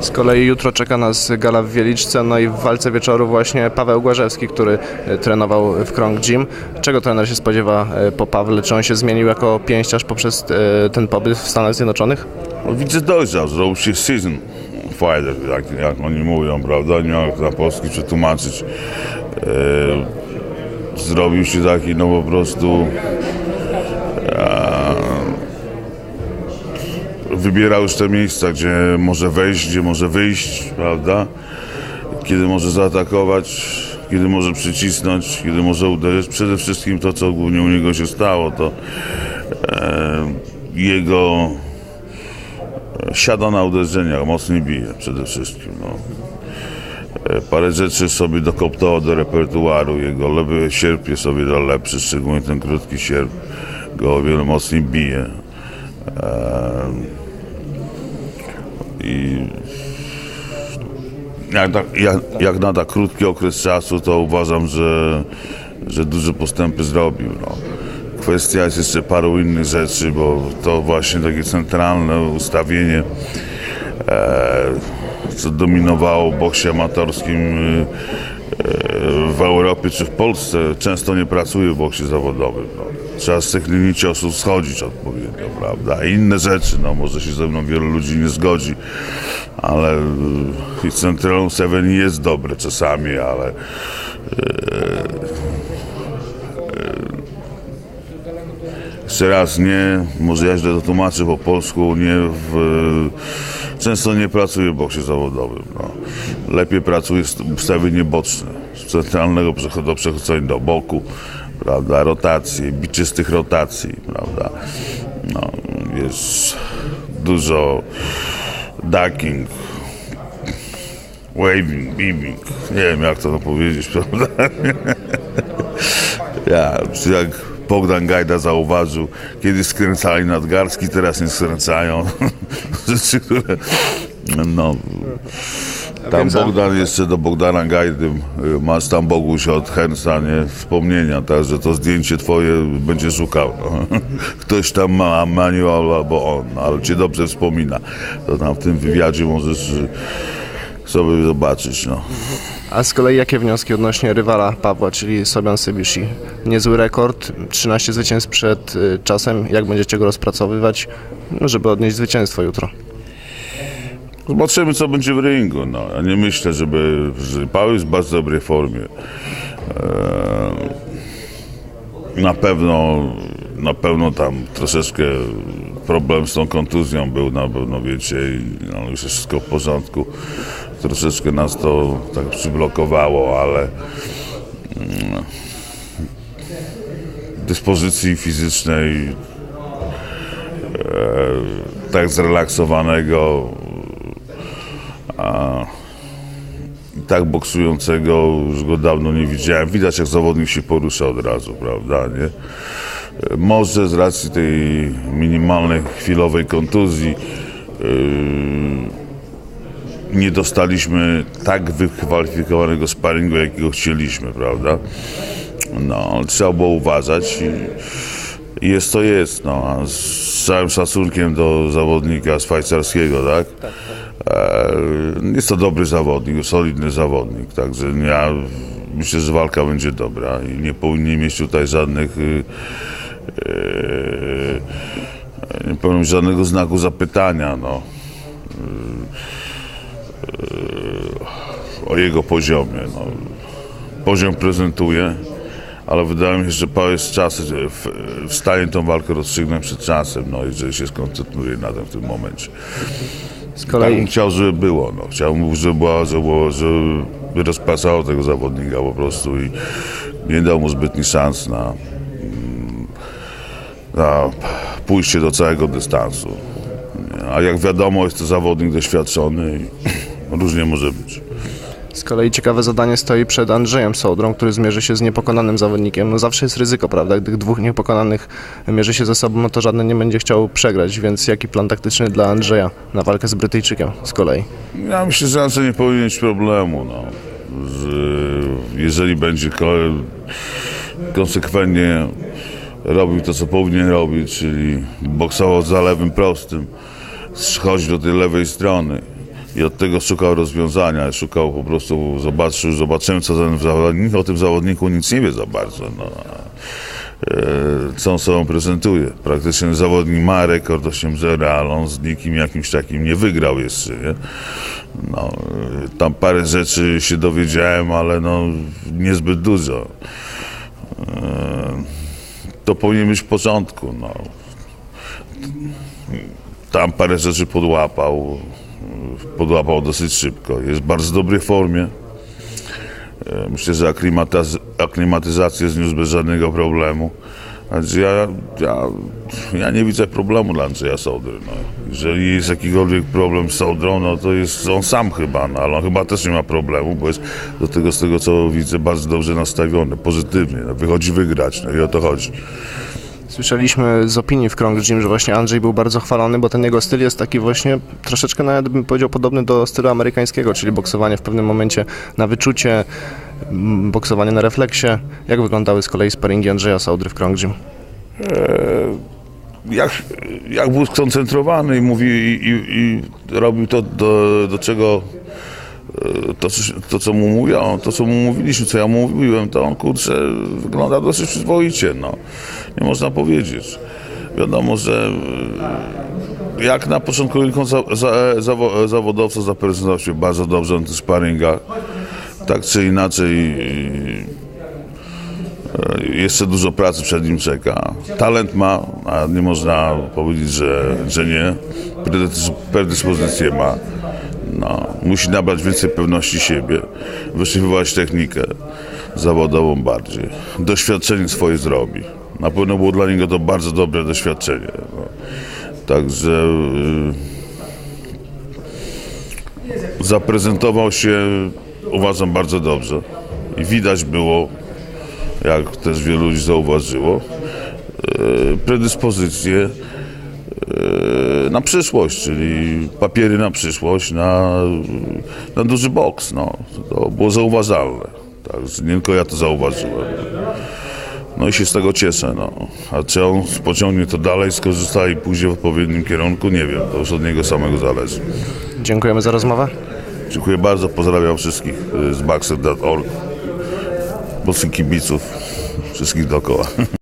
Z kolei jutro czeka nas gala w Wieliczce, no i w walce wieczoru właśnie Paweł Głażewski, który e, trenował w Krąg Gym. Czego trener się spodziewa e, po Pawle? Czy on się zmienił jako pięściarz poprzez e, ten pobyt w Stanach Zjednoczonych? No, widzę dojrzał, zrobił się season fighter, jak, jak oni mówią, prawda? Nie jak na polski przetłumaczyć. Zrobił się taki, no po prostu e, wybierał już te miejsca, gdzie może wejść, gdzie może wyjść, prawda? Kiedy może zaatakować, kiedy może przycisnąć, kiedy może uderzyć. Przede wszystkim to, co głównie u niego się stało, to e, jego siada na uderzeniach, mocniej bije przede wszystkim. No. E, Parę rzeczy sobie dokoptował do repertuaru, jego lewy sierp jest o wiele lepszy, szczególnie ten krótki sierp go o wiele mocniej bije. I jak, na- jak, jak tak krótki okres czasu, to uważam, że, że duże postępy zrobił. No. Kwestia jest jeszcze paru innych rzeczy, bo to właśnie takie centralne ustawienie, e, co dominowało w boksie amatorskim e, w Europie czy w Polsce, często nie pracuje w boksie zawodowym. No. Trzeba z tych linii ciosów schodzić odpowiednio, prawda? Inne rzeczy, no może się ze mną wielu ludzi nie zgodzi, ale e, Central Seven jest dobre czasami, ale Jeszcze raz, nie, może ja źle to tłumaczę po polsku, nie w, często nie pracuję w boksie zawodowym. No. Lepiej pracuję ustawienie boczne, z centralnego przechod- do przechodzenia do boku, prawda, rotacje, biczystych rotacji, prawda. No, jest dużo ducking, waving, beaming, nie wiem jak to powiedzieć, prawda. Ja, jak Bogdan Gajda zauważył, kiedyś skręcali nadgarstki, teraz nie skręcają. Rzeczy, które... No, tam Bogdan jeszcze do Bogdana Gajdy, y, masz tam Boguś od Hensa, nie? Wspomnienia, także to zdjęcie twoje będzie szukał. No. Ktoś tam ma manual albo on, ale cię dobrze wspomina. To tam w tym wywiadzie możesz y, sobie zobaczyć, no. A z kolei jakie wnioski odnośnie rywala Pawła, czyli Sobian Sybishi? Niezły rekord, 13 zwycięstw przed y, czasem. Jak będziecie go rozpracowywać, no, żeby odnieść zwycięstwo jutro? Zobaczymy, co będzie w ringu. No. Ja nie myślę, żeby... Że Paweł jest w bardzo dobrej formie. Eee, na pewno na pewno tam troszeczkę problem z tą kontuzją był na pewno, wiecie, i no, już jest wszystko w porządku. Troszeczkę nas to tak przyblokowało, ale mm, dyspozycji fizycznej e, tak zrelaksowanego i tak boksującego już go dawno nie widziałem. Widać, jak zawodnik się porusza od razu, prawda, nie? Może z racji tej minimalnej chwilowej kontuzji yy, nie dostaliśmy tak wykwalifikowanego sparingu, jakiego chcieliśmy, prawda? No, trzeba było uważać i jest to jest, no, a z całym szacunkiem do zawodnika szwajcarskiego, tak? E, Jest to dobry zawodnik, solidny zawodnik, także ja myślę, że walka będzie dobra i nie powinien mieć tutaj żadnych y, y, nie powiem żadnego znaku zapytania, no. O jego poziomie. No. Poziom prezentuje, ale wydaje mi się, że Paweł jest czas, w, w stanie tą walkę rozstrzygnąć przed czasem, no, jeżeli się skoncentruje na tym w tym momencie. Z Tak bym kolei, chciał, żeby było. No. Chciałbym, żeby, była, żeby, było, żeby rozpracował tego zawodnika po prostu i nie dał mu zbytnich szans na, na pójście do całego dystansu. A jak wiadomo, jest to zawodnik doświadczony i różnie może być. z kolei ciekawe zadanie stoi przed Andrzejem Sołdrą, który zmierzy się z niepokonanym zawodnikiem. No zawsze jest ryzyko, prawda? Gdy dwóch niepokonanych mierzy się ze sobą, no to żaden nie będzie chciał przegrać, więc jaki plan taktyczny dla Andrzeja na walkę z Brytyjczykiem z kolei? Ja myślę, że raczej nie powinien mieć problemu. No. Że jeżeli będzie ko- konsekwentnie robił to, co powinien robić, czyli boksował za lewym prostym, schodzi do tej lewej strony i od tego szukał rozwiązania, szukał po prostu, zobaczył, zobaczyłem co ten zawodnik, o tym zawodniku nic nie wie za bardzo. No. E, Co on sobą prezentuje. Praktycznie zawodnik ma rekord 8-0, ale on z nikim jakimś takim nie wygrał jeszcze. Nie? No, e, tam parę rzeczy się dowiedziałem, ale no, niezbyt dużo. E, To powinien być w porządku. No. Tam parę rzeczy podłapał. Podłapał dosyć szybko. Jest w bardzo dobrej formie. E, Myślę, że aklimatyz- aklimatyzację zniósł bez żadnego problemu. Znaczy ja, ja, ja nie widzę problemu dla Andrzeja Sołdry. No. Jeżeli jest jakikolwiek problem z Sołdrą, no to jest on sam chyba, no, ale on chyba też nie ma problemu, bo jest do tego, z tego co widzę, bardzo dobrze nastawiony, pozytywnie. No, wychodzi wygrać, no i o to chodzi. Słyszeliśmy z opinii w Krąg Gym, że właśnie Andrzej był bardzo chwalony, bo ten jego styl jest taki właśnie troszeczkę nawet bym powiedział podobny do stylu amerykańskiego, czyli boksowanie w pewnym momencie na wyczucie, mm, boksowanie na refleksie. Jak wyglądały z kolei sparingi Andrzeja Saudry w Krąg Gym? jak, jak był skoncentrowany i mówi i, i, i robił to, do, do czego e, to, co- to, co mu mówią, to, co mu mówiliśmy, co ja mu mówiłem, to on, kurczę, wygląda dosyć przyzwoicie, no. Nie można powiedzieć. Wiadomo, że e, jak na początku za, za, zawo- zawodowca zaprezentował się bardzo dobrze na tych sparingach. Tak czy inaczej jeszcze dużo pracy przed nim czeka. Talent ma, a nie można powiedzieć, że, że nie. Predys- Predyspozycję ma. No, musi nabrać więcej pewności siebie, wyszyfrować technikę zawodową bardziej. Doświadczenie swoje zrobi. Na pewno było dla niego to bardzo dobre doświadczenie. No. Także y, zaprezentował się, uważam, bardzo dobrze. I widać było, jak też wielu ludzi zauważyło, e, na przyszłość, czyli papiery na przyszłość, na, na duży boks. No. To było zauważalne. Tak, nie tylko ja to zauważyłem. No i się z tego cieszę. No. A czy on pociągnie to dalej, skorzysta i pójdzie w odpowiednim kierunku, nie wiem. To już od niego samego zależy. Dziękujemy za rozmowę. Dziękuję bardzo, pozdrawiam wszystkich y, z Baxter.org, polskich kibiców, wszystkich dookoła.